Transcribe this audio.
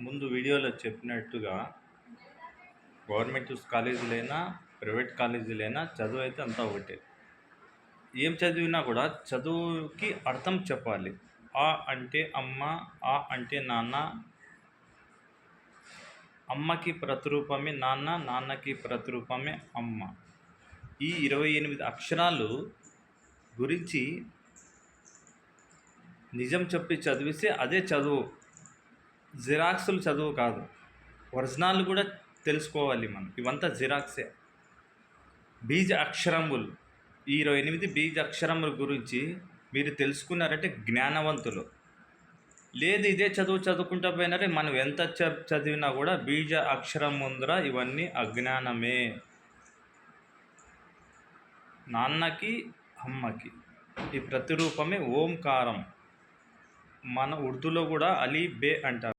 ముందు వీడియోలో చెప్పినట్టుగా గవర్నమెంట్ కాలేజీలైనా ప్రైవేట్ కాలేజీలైనా చదువు అయితే అంతా ఒకటే. ఏం చదివినా కూడా చదువుకి అర్థం చెప్పాలి. ఆ అంటే అమ్మ ఆ అంటే నాన్న. అమ్మకి ప్రతిరూపమే నాన్న నాన్నకి ప్రతిరూపమే అమ్మ. ఈ ఇరవై ఎనిమిది అక్షరాలు గురించి నిజం చెప్పి చదివిస్తే అదే చదువు. జిరాక్సులు చదువు కాదు. ఒరిజినల్ కూడా తెలుసుకోవాలి మనం. ఇవంతా జిరాక్సే. బీజ అక్షరములు. ఇరవై ఎనిమిది బీజ అక్షరముల గురించి మీరు తెలుసుకున్నారంటే జ్ఞానవంతులు. లేదు ఇదే చదువు చదువుకుంటా పోయినారే మనం ఎంత చ చదివినా కూడా బీజ అక్షరం ముందర ఇవన్నీ అజ్ఞానమే. నాన్నకి అమ్మకి ఈ ప్రతిరూపమే ఓంకారం. మన ఉర్దూలో కూడా అలీ బే అంటారు.